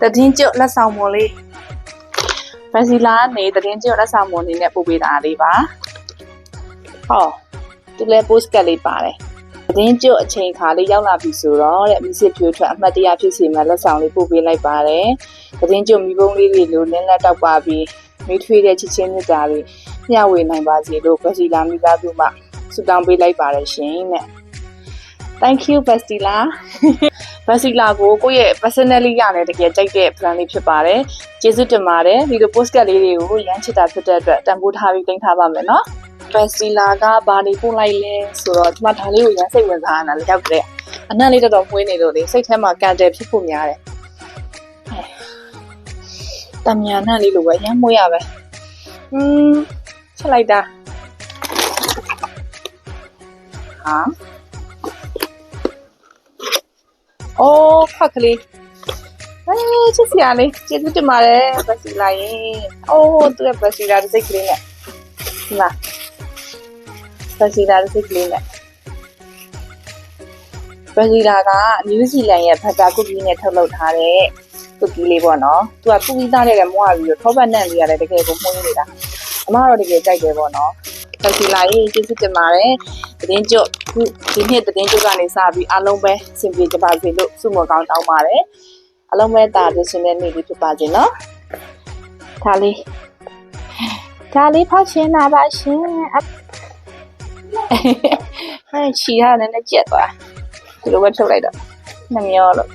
တည်င်းကျွတ်လက်ဆောင်မွန်လေးဘက်စီလာကနေတည်င်းကျွတ်လက်ဆောင်မွန်လေးနဲ့ပို့ပေးတာလေးပါဟောသူလည်း post ကတ်လေးပါတယ်တည်င်းကျွတ်အချိန်ခါလေးရောက်လာပြီဆိုတော့တဲ့မိစစ်ဖြိုးထွက်အမှတ်တရဖြစ်စီမှာလက်ဆောင်လေးပို့ပေးလိုက်ပါတယ်တည်င်းကျွတ်မိဘုံလေးတွေလိုလင်းလက်တောက်ပါပြီးမိထွေးတဲ့ချစ်ချင်းမြတ်တာတွေမျှဝေနိုင်ပါစေလို့ဘက်စီလာမိသားစုမှဆုတောင်းပေးလိုက်ပါတယ်ရှင်တဲ့ Thank you Bastila ဘတ်စီလာကိုကိုယ့်ရဲ့ personally ရလည်းတကယ်ကြိုက်တဲ့ plan လေးဖြစ်ပါတယ်။ကျေးဇူးတင်ပါတယ်။ဒီလို post card လေးတွေကိုရမ်းချစ်တာဖြစ်တဲ့အတွက်တန်ဖိုးထားပြီးတင်ထားပါမယ်နော်။ဘတ်စီလာကဘာနေပို့လိုက်လဲဆိုတော့ဒီမှာဒါလေးကိုရမ်းစိတ်ဝင်စားနေတာလေရောက်ကြတယ်။အနံ့လေးတော်တော်မွေးနေလို့လေစိတ်ထဲမှာကန်တယ်ဖြစ်ဖို့များတယ်။တမြန်နံ့လေးလိုပဲရမ်းမွေးရပဲ။อืมချက်လိုက်တာ။ဟာ။ ဖတ်ကလေး။အေးချစ်စရာလေးကျေးဇူးတင်ပါတယ်ဘက်စီလာရင်။အိုးသူ့ရဲ့ဘက်စီလာတစ်စိတ်ကလေးနဲ့ဒီမှာဘက်စီလာတစ်စိတ်ကလေးနဲ့ဘက်စီလာကနယူးဇီလန်ရဲ့ဘတ်တာကုတ်ကီနဲ့ထုတ်လုပ်ထားတဲ့ကုတ်ကီလေးပေါ့နော်။သူကပူပြီးသားတဲ့လည်းမွားပြီးတော့ထောပတ်နံ့လေးရတယ်တကယ်ကိုမှုန်းနေတာ။အမကတော့တကယ်ကြိုက်တယ်ပေါ့နော်။ ဘက်စီလာရင်ကျေးဇူးတင်ပါတယ်။တည်င်းကျွတ်ခုဒီနှစ်တည်င်းကျွတ်ကနေစပြီးအားလုံးပဲစင်ပြေကြပါစေလို့ဆုမွန်ကောင်းတောင်းပါတယ်။အားလုံးပဲတာပြရှင်တဲ့နေ့လေးဖြစ်ပါစေနော်။ဒါလေးဒါလေးဖောက်ချင်တာပါရှင်။အဟဲ့ချီရလည်းနဲ့ကြက်သွား။ဒီလိုပဲထုတ်လိုက်တော့နှမျောလို့။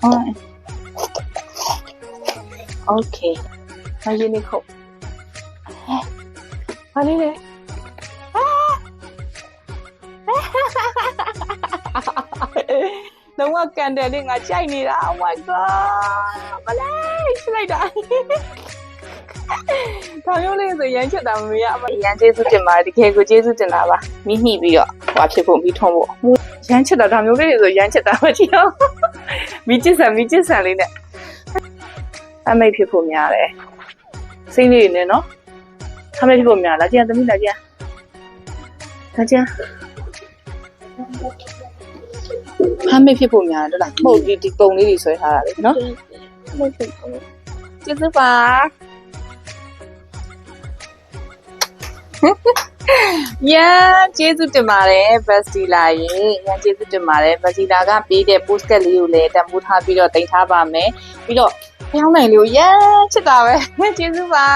ဟုတ်။ Okay ။ ဘာရင်းနေခုတ်။ဘာလေးလဲလုံးဝကန်တယ်လေးငါကြိုက်နေတာ Oh my god မလေးရှိလိုက်တာဒါမျိုးလေးဆိုရမ်းချက်တာမမေရအမရမ်းကျေးဇူးတင်ပါတယ်တကယ်ကိုကျေးဇူးတင်တာပါမိမိပြီးတော့ဟွာဖြစ်ဖို့ပြီးထုံးဖို့ရမ်းချက်တာဒါမျိုးလေးဆိုရမ်းချက်တာမကြည့်တော့မိချစ်ဆန်မိချစ်ဆန်လေးနဲ့အမိတ်ဖြစ်ဖို့များတယ် စိမ့်လေးတွေနဲ့နော်ထားမဲ့ဖြစ်ဖို့များလာကြည့်ရသမီးလာကြည့်ရလာကြည့်ရထားမဲ့ဖြစ်ဖို့များတယ်လားဟုတ်ဒီဒီပုံလေးတွေဆွဲထားတာလေနော်ဟုတ်ကဲ့ကျေးဇူးပါ ရန်ကျေးဇူးတင်ပါတယ်ဘက်စတီလာရေရန်ကျေးဇူးတင်ပါတယ်ဘက်စတီလာကပေးတဲ့ post card လေးကိုလည်းတံပိုးထားပြီးတော့တင်ထားပါမယ်ပြီးတော့ဖျောင်းနိုင်လေးကိုရန်ချစ်တာပဲကျေးဇူးပါ